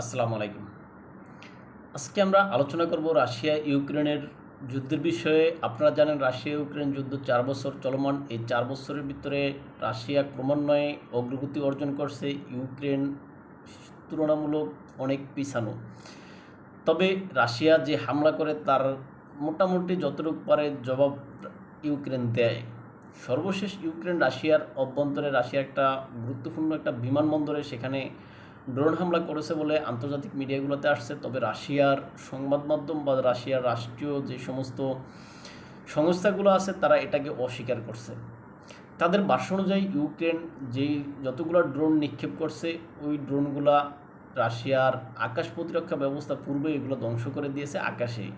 আসসালামু আলাইকুম। আজকে আমরা আলোচনা করব রাশিয়া ইউক্রেনের যুদ্ধের বিষয়ে। আপনারা জানেন, রাশিয়া ইউক্রেন যুদ্ধ চার বছর চলমান। এই চার বছরের ভিতরে রাশিয়া ক্রমান্বয়ে অগ্রগতি অর্জন করছে। ইউক্রেন তুলনামূলক অনেক পিছানো। তবে রাশিয়া যে হামলা করে, তার মোটামুটি যতটুকু পারে জবাব ইউক্রেন দেয়। সর্বশেষ ইউক্রেন রাশিয়ার অভ্যন্তরে, রাশিয়া একটা গুরুত্বপূর্ণ একটা বিমানবন্দরে সেখানে ড্রোন হামলা করেছে বলে আন্তর্জাতিক মিডিয়াগুলোতে আসছে, তবে রাশিয়ার সংবাদ মাধ্যম বা রাশিয়ার রাষ্ট্রীয় যে সমস্ত সংস্থাগুলো আছে তারা এটাকে অস্বীকার করছে। তাদের ভাষ্য অনুযায়ী, ইউক্রেন যেই যতগুলো ড্রোন নিক্ষেপ করছে, ওই ড্রোনগুলা রাশিয়ার আকাশ প্রতিরক্ষা ব্যবস্থা পূর্বে এগুলো ধ্বংস করে দিয়েছে আকাশেই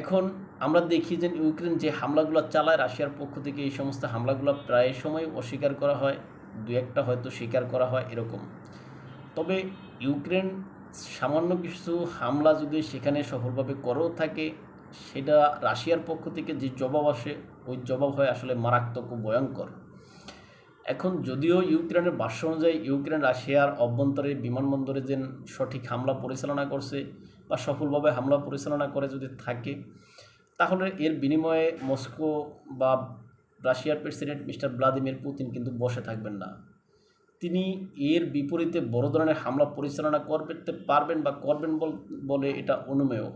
এখন আমরা দেখি যে ইউক্রেন যে হামলাগুলো চালায়, রাশিয়ার পক্ষ থেকে এই সমস্ত হামলাগুলো প্রায় সময় অস্বীকার করা হয়। দু একটা হয়তো স্বীকার করা হয় এরকম। তবে ইউক্রেন সামান্য কিছু হামলা যদি সেখানে সফলভাবে করেও থাকে, সেটা রাশিয়ার পক্ষ থেকে যে জবাব আসে, ওই জবাব হয় আসলে মারাত্মক ও ভয়ঙ্কর। এখন যদিও ইউক্রেনের ভাষ্য অনুযায়ী ইউক্রেন রাশিয়ার অভ্যন্তরে বিমানবন্দরে যে সঠিক হামলা পরিচালনা করছে বা সফলভাবে হামলা পরিচালনা করে যদি থাকে, তাহলে এর বিনিময়ে মস্কো বা রাশিয়ার প্রেসিডেন্ট মিস্টার ভ্লাদিমির পুতিন কিন্তু বসে থাকবেন না। তিনি এর বিপরীতে বড় ধরনের হামলা পরিচালনা করতে পারবেন বা করবেন বলে এটা অনুমেয়।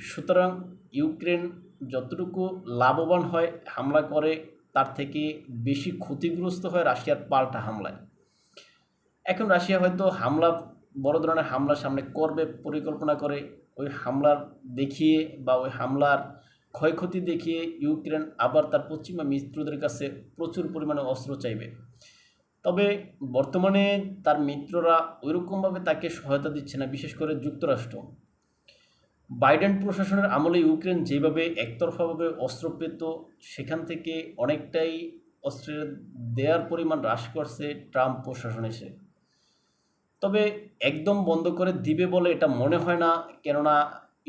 সুতরাং ইউক্রেন যতটুকু লাভবান হয় হামলা করে, তার থেকে বেশি ক্ষতিগ্রস্ত হয় রাশিয়ার পাল্টা হামলায়। এখন রাশিয়া হয়তো হামলা, বড় ধরনের হামলার সামনে করবে, পরিকল্পনা করে, ওই হামলার দেখিয়ে বা ওই হামলার ক্ষয়ক্ষতি দেখিয়ে ইউক্রেন আবার তার পশ্চিমা মিত্রদের কাছে প্রচুর পরিমাণে অস্ত্র চাইবে। তবে বর্তমানে তার মিত্ররা ওইরকমভাবে তাকে সহায়তা দিচ্ছে না, বিশেষ করে যুক্তরাষ্ট্র। বাইডেন প্রশাসনের আমলে ইউক্রেন যেভাবে একতরফাভাবে অস্ত্র পেত, সেখান থেকে অনেকটাই অস্ত্রের দেয়ার পরিমাণ হ্রাস করছে ট্রাম্প প্রশাসন এসে। তবে একদম বন্ধ করে দিবে বলে এটা মনে হয় না, কেননা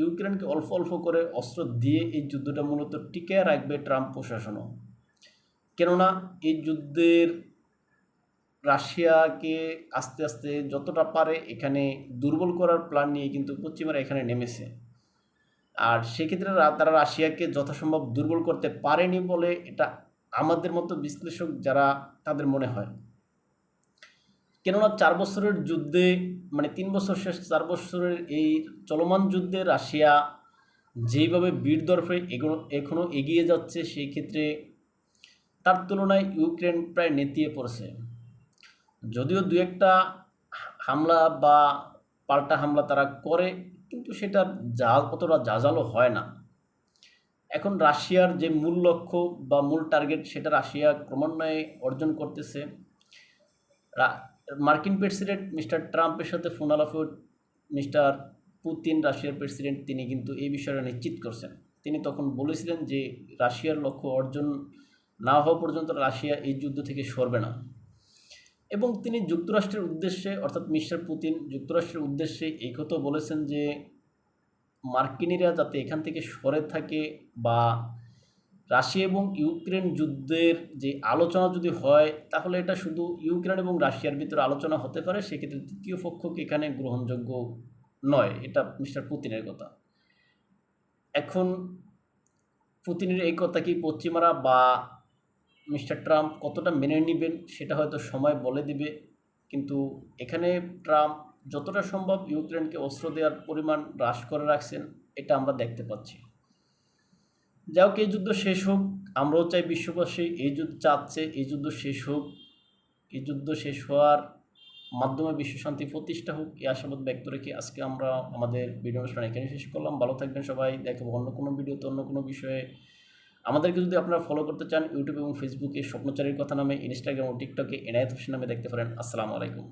ইউক্রেনকে অল্প অল্প করে অস্ত্র দিয়ে এই যুদ্ধটা মূলত টিকে রাখবে ট্রাম্প প্রশাসনও। কেননা এই যুদ্ধের রাশিয়াকে আস্তে আস্তে যতটা পারে এখানে দুর্বল করার প্ল্যান নিয়ে কিন্তু পশ্চিমারা এখানে নেমেছে। আর সেক্ষেত্রে তারা রাশিয়াকে যথাসম্ভব দুর্বল করতে পারেনি বলে এটা আমাদের মতো বিশ্লেষক যারা তাদের মনে হয়। কেননা চার বছরের যুদ্ধে মানে তিন বছর শেষ, চার বছরের এই চলমান যুদ্ধে রাশিয়া যেইভাবে বীর এগোনো এখনও এগিয়ে যাচ্ছে, সেই ক্ষেত্রে তার তুলনায় ইউক্রেন প্রায় নেতিয়ে পড়ছে। যদিও দু একটা হামলা বা পাল্টা হামলা তারা করে, কিন্তু সেটা যা অতটা জাজালো হয় না। এখন রাশিয়ার যে মূল লক্ষ্য বা মূল টার্গেট, সেটা রাশিয়া ক্রমান্বয়ে অর্জন করতেছে। মার্কিন প্রেসিডেন্ট মিস্টার ট্রাম্পের সাথে ফোন আলাপে মিস্টার পুতিন, রাশিয়ার প্রেসিডেন্ট, তিনি কিন্তু এই বিষয়টা নিশ্চিত করছেন। তিনি তখন বলেছিলেন যে রাশিয়ার লক্ষ্য অর্জন না হওয়া পর্যন্ত রাশিয়া এই যুদ্ধ থেকে সরবে না। এবং তিনি যুক্তরাষ্ট্রের উদ্দেশ্যে, অর্থাৎ মিস্টার পুতিন যুক্তরাষ্ট্রের উদ্দেশ্যে এই কথাও বলেছেন যে মার্কিনিরা যাতে এখান থেকে সরে থাকে বা রাশিয়া এবং ইউক্রেন যুদ্ধের যে আলোচনা যদি হয়, তাহলে এটা শুধু ইউক্রেন এবং রাশিয়ার ভিতরে আলোচনা হতে পারে, সেক্ষেত্রে তৃতীয় পক্ষকে এখানে গ্রহণযোগ্য নয়, এটা মিস্টার পুতিনের কথা। এখন পুতিনের এই কথা কি পশ্চিমারা বা মিস্টার ট্রাম্প কতটা মেনে নেবেন, সেটা হয়তো সময় বলে দিবে। কিন্তু এখানে ট্রাম্প যতটা সম্ভব ইউক্রেনকে অস্ত্র দেওয়ার পরিমাণ হ্রাস করে রাখছেন, এটা আমরা দেখতে পাচ্ছি। যাই হোক, এই যুদ্ধ শেষ হোক, আমরাও চাই বিশ্ববাসী এই যুদ্ধ চাচ্ছে, এই যুদ্ধ শেষ হোক। এই যুদ্ধ শেষ হওয়ার মাধ্যমে বিশ্বশান্তি প্রতিষ্ঠা হোক, এই আশাবাদ ব্যক্ত রেখে আজকে আমরা আমাদের ভিডিও অনুষ্ঠান এখানে শেষ করলাম। ভালো থাকবেন সবাই দেখব অন্য কোনো ভিডিওতে, অন্য কোনো বিষয়ে। আমাদেরকে যদি আপনারা ফলো করতে চান ইউটিউব এবং ফেসবুকে স্বপ্নচারীর কথা নামে ইনস্টাগ্রাম ও টিকটকে এনায়ত হোসেন নামে দেখতে পারেন। আসসালামু আলাইকুম।